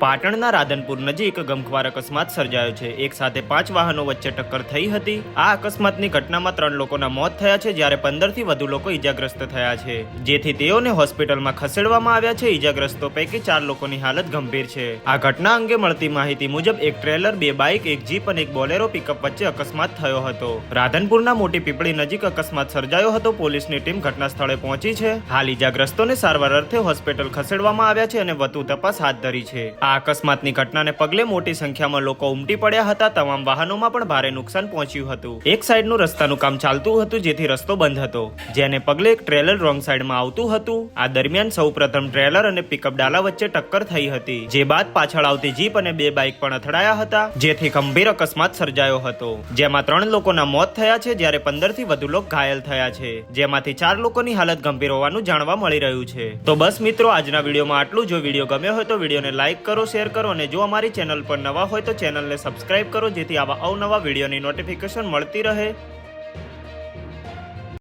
પાટણના રાધનપુર નજીક ગમખ્વાર અકસ્માત સર્જાયો છે. એક સાથે પાંચ વાહનો વચ્ચે ટક્કર થઈ હતી. આ અકસ્માતની ઘટનામાં ત્રણ લોકોના મોત થયા છે, જ્યારે પંદરથી વધુ લોકો ઈજાગ્રસ્ત થયા છે. જેથી તેઓને હોસ્પિટલમાં ખસેડવામાં આવ્યા છે. ઈજાગ્રસ્તો પૈકી ચાર લોકોની હાલત ગંભીર છે. આ ઘટના અંગે મળતી માહિતી મુજબ એક ટ્રેલર, બે બાઇક, એક જીપ અને એક બોલેરો પિકઅપ વચ્ચે અકસ્માત થયો હતો. રાધનપુરના મોટી પીપળી નજીક અકસ્માત સર્જાયો હતો. પોલીસની ટીમ ઘટના સ્થળે પહોંચી છે. હાલ ઈજાગ્રસ્તોને સારવાર અર્થે હોસ્પિટલ ખસેડવામાં આવ્યા છે અને વધુ તપાસ હાથ ધરી છે. આ અકસ્માતની ઘટનાને પગલે મોટી સંખ્યામાં લોકો ઉમટી પડ્યા હતા. તમામ વાહનોમાં પણ ભારે નુકસાન પહોંચ્યું હતું. એક સાઈડનું રસ્તાનું કામ ચાલતું હતું, જેથી રસ્તો બંધ હતો. જેને પગલે એક ટ્રેલર રોંગ સાઈડમાં આવતું હતું. આ દરમિયાન સૌપ્રથમ ટ્રેલર અને પિકઅપ ડાલા વચ્ચે ટક્કર થઈ હતી, જે બાદ પાછળ આવતી જીપ અને બે બાઇક પણ અથડાયા હતા, જેથી ગંભીર અકસ્માત સર્જાયો હતો. જેમાં ત્રણ લોકોના મોત થયા છે, જ્યારે પંદરથી વધુ લોકો ઘાયલ થયા છે. જેમાંથી ચાર લોકોની હાલત ગંભીર હોવાનું જાણવા મળી રહ્યું છે. તો બસ મિત્રો, આજના વિડીયોમાં આટલું. જો વીડિયો ગમ્યો હોય તો વિડીયોને લાઇક કરો શેર કરો અને જો અમારી ચેનલ પર નવા હોય તો ચેનલને સબસ્ક્રાઇબ કરો જેથી આવા અવનવા વિડીયોની નોટિફિકેશન મળતી રહે.